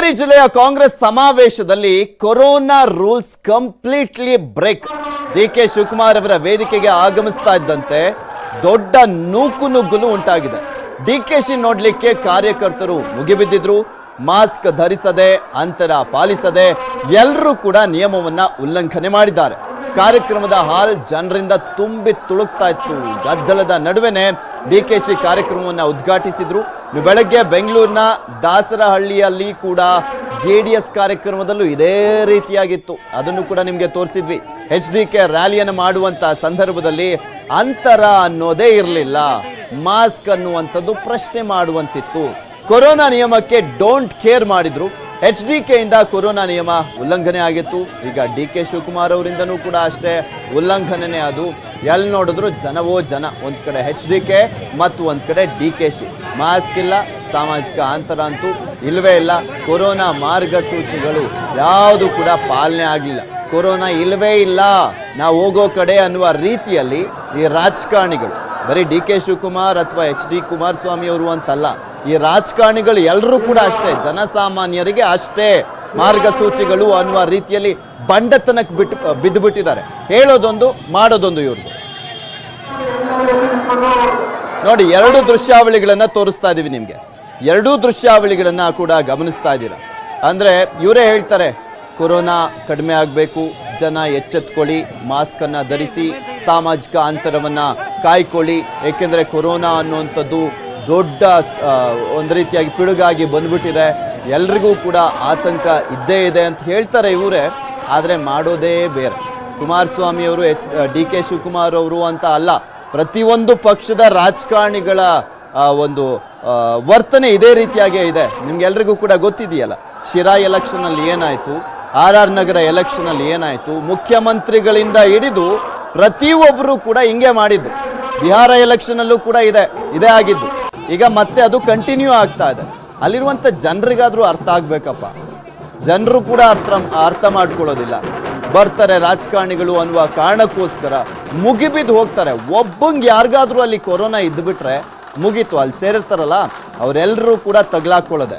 ಬಳ್ಳಾರಿ ಜಿಲ್ಲೆಯ ಕಾಂಗ್ರೆಸ್ ಸಮಾವೇಶದಲ್ಲಿ corona rules completely break. D K Shivakumar ಅವರ ವೇದಿಕೆಗೆ ಆಗಮಿಸ್ತಾ ಇದ್ದಂತೆ ದೊಡ್ಡ ನೂಕು ನುಗ್ಗಲು ಉಂಟಾಗಿದೆ. ಡಿ ಕೆ ಶಿ ನೋಡ್ಲಿಕ್ಕೆ ಕಾರ್ಯಕರ್ತರು ಮುಗಿಬಿದ್ದಿದ್ರು. ಮಾಸ್ಕ್ ಧರಿಸದೆ, ಅಂತರ ಪಾಲಿಸದೆ ಎಲ್ಲರೂ ಕೂಡ ನಿಯಮವನ್ನ ಉಲ್ಲಂಘನೆ ಮಾಡಿದ್ದಾರೆ. ಕಾರ್ಯಕ್ರಮದ ಹಾಲ್ ಜನರಿಂದ ತುಂಬಿ ತುಳುಕ್ತಾ ಇತ್ತು. ಗದ್ದಲದ ನಡುವೆನೆ ಡಿ ಕೆ ಶಿ ಕಾರ್ಯಕ್ರಮವನ್ನು ಉದ್ಘಾಟಿಸಿದ್ರು. ಬೆಳಗ್ಗೆ ಬೆಂಗಳೂರಿನ ದಾಸರಹಳ್ಳಿಯಲ್ಲಿ ಕೂಡ ಜೆ ಡಿ ಎಸ್ ಕಾರ್ಯಕ್ರಮದಲ್ಲೂ ಇದೇ ರೀತಿಯಾಗಿತ್ತು. ಅದನ್ನು ಕೂಡ ನಿಮಗೆ ತೋರಿಸಿದ್ವಿ. ಎಚ್ ಡಿ ಕೆ ರ್ಯಾಲಿಯನ್ನು ಮಾಡುವಂಥ ಸಂದರ್ಭದಲ್ಲಿ ಅಂತರ ಅನ್ನೋದೇ ಇರಲಿಲ್ಲ. ಮಾಸ್ಕ್ ಅನ್ನುವಂಥದ್ದು ಪ್ರಶ್ನೆ ಮಾಡುವಂತಿತ್ತು. ಕೊರೋನಾ ನಿಯಮಕ್ಕೆ ಡೋಂಟ್ ಕೇರ್ ಮಾಡಿದ್ರು. ಎಚ್ ಡಿ ಕೆಯಿಂದ ಕೊರೋನಾ ನಿಯಮ ಉಲ್ಲಂಘನೆ ಆಗಿತ್ತು. ಈಗ ಡಿ ಕೆ ಶಿವಕುಮಾರ್ ಅವರಿಂದನೂ ಕೂಡ ಅಷ್ಟೇ ಉಲ್ಲಂಘನೆ ಅದು. ಎಲ್ಲಿ ನೋಡಿದ್ರು ಜನವೋ ಜನ. ಒಂದು ಕಡೆ ಹೆಚ್ ಡಿ ಕೆ, ಮತ್ತು ಒಂದು ಕಡೆ ಡಿ ಕೆ ಶಿ. ಮಾಸ್ಕ್ ಇಲ್ಲ, ಸಾಮಾಜಿಕ ಅಂತರ ಅಂತೂ ಇಲ್ಲವೇ ಇಲ್ಲ. ಕೊರೋನಾ ಮಾರ್ಗಸೂಚಿಗಳು ಯಾವುದು ಕೂಡ ಪಾಲನೆ ಆಗಲಿಲ್ಲ. ಕೊರೋನಾ ಇಲ್ಲವೇ ಇಲ್ಲ. ನಾವು ಹೋಗೋ ಕಡೆ ಅನ್ನುವ ರೀತಿಯಲ್ಲಿ ಈ ರಾಜಕಾರಣಿಗಳು, ಬರೀ ಡಿ ಕೆ ಶಿವಕುಮಾರ್ ಅಥವಾ ಎಚ್ ಡಿ ಕುಮಾರಸ್ವಾಮಿ ಅವರು ಅಂತಲ್ಲ, ಈ ರಾಜಕಾರಣಿಗಳು ಎಲ್ಲರೂ ಕೂಡ ಅಷ್ಟೇ, ಜನಸಾಮಾನ್ಯರಿಗೆ ಅಷ್ಟೇ. ಮಾರ್ಗಸೂಚಿಗಳು ಅನ್ನುವ ರೀತಿಯಲ್ಲಿ ಬಂಡತನಕ್ಕೆ ಬಿಟ್ಟು, ಬಿದ್ದು ಬಿಟ್ಟಿದ್ದಾರೆ. ಹೇಳೋದೊಂದು, ಮಾಡೋದೊಂದು ಇವ್ರದ್ದು ನೋಡಿ, ಎರಡು ದೃಶ್ಯಾವಳಿಗಳನ್ನು ತೋರಿಸ್ತಾ ಇದ್ದೀವಿ ನಿಮಗೆ. ಎರಡೂ ದೃಶ್ಯಾವಳಿಗಳನ್ನ ಕೂಡ ಗಮನಿಸ್ತಾ ಇದ್ದೀರಾ? ಅಂದ್ರೆ ಇವರೇ ಹೇಳ್ತಾರೆ, ಕೊರೋನಾ ಕಡಿಮೆ ಆಗಬೇಕು, ಜನ ಎಚ್ಚೆತ್ಕೊಳ್ಳಿ, ಮಾಸ್ಕನ್ನು ಧರಿಸಿ, ಸಾಮಾಜಿಕ ಅಂತರವನ್ನ ಕಾಯ್ಕೊಳ್ಳಿ, ಏಕೆಂದರೆ ಕೊರೋನಾ ಅನ್ನುವಂಥದ್ದು ದೊಡ್ಡ ಒಂದು ರೀತಿಯಾಗಿ ಪಿಡುಗಾಗಿ ಬಂದ್ಬಿಟ್ಟಿದೆ. ಎಲ್ರಿಗೂ ಕೂಡ ಆತಂಕ ಇದ್ದೇ ಇದೆ ಅಂತ ಹೇಳ್ತಾರೆ ಇವರೇ, ಆದರೆ ಮಾಡೋದೇ ಬೇರೆ. ಕುಮಾರಸ್ವಾಮಿಯವರು ಎಚ್ ಡಿ ಕೆ ಶಿವಕುಮಾರ್ ಅವರು ಅಂತ ಅಲ್ಲ, ಪ್ರತಿಯೊಂದು ಪಕ್ಷದ ರಾಜಕಾರಣಿಗಳ ಒಂದು ವರ್ತನೆ ಇದೇ ರೀತಿಯಾಗೇ ಇದೆ. ನಿಮ್ಗೆಲ್ರಿಗೂ ಕೂಡ ಗೊತ್ತಿದೆಯಲ್ಲ, ಶಿರಾ ಎಲೆಕ್ಷನಲ್ಲಿ ಏನಾಯಿತು, ಆರ್ ಆರ್ ನಗರ ಎಲೆಕ್ಷನಲ್ಲಿ ಏನಾಯ್ತು, ಮುಖ್ಯಮಂತ್ರಿಗಳಿಂದ ಹಿಡಿದು ಪ್ರತಿಯೊಬ್ಬರು ಕೂಡ ಹಿಂಗೆ ಮಾಡಿದ್ದು. ಬಿಹಾರ ಎಲೆಕ್ಷನಲ್ಲೂ ಕೂಡ ಇದೆ, ಇದೇ ಆಗಿದ್ದು. ಈಗ ಮತ್ತೆ ಅದು ಕಂಟಿನ್ಯೂ ಆಗ್ತಾ ಇದೆ. ಅಲ್ಲಿರುವಂತ ಜನರಿಗಾದರೂ ಅರ್ಥ ಆಗಬೇಕಪ್ಪ. ಜನರು ಕೂಡ ಅರ್ಥ ಅರ್ಥ ಮಾಡ್ಕೊಳ್ಳೋದಿಲ್ಲ. ಬರ್ತಾರೆ ರಾಜಕಾರಣಿಗಳು ಅನ್ನುವ ಕಾರಣಕ್ಕೋಸ್ಕರ ಮುಗಿಬಿದ್ದು ಹೋಗ್ತಾರೆ. ಒಬ್ಬಂಗೆ ಯಾರಿಗಾದ್ರೂ ಅಲ್ಲಿ ಕೊರೋನಾ ಇದ್ದುಬಿಟ್ರೆ ಮುಗೀತು, ಅಲ್ಲಿ ಸೇರಿರ್ತಾರಲ್ಲ ಅವರೆಲ್ಲರೂ ಕೂಡ ತಗ್ಲಾಕೊಳ್ಳೋದೆ.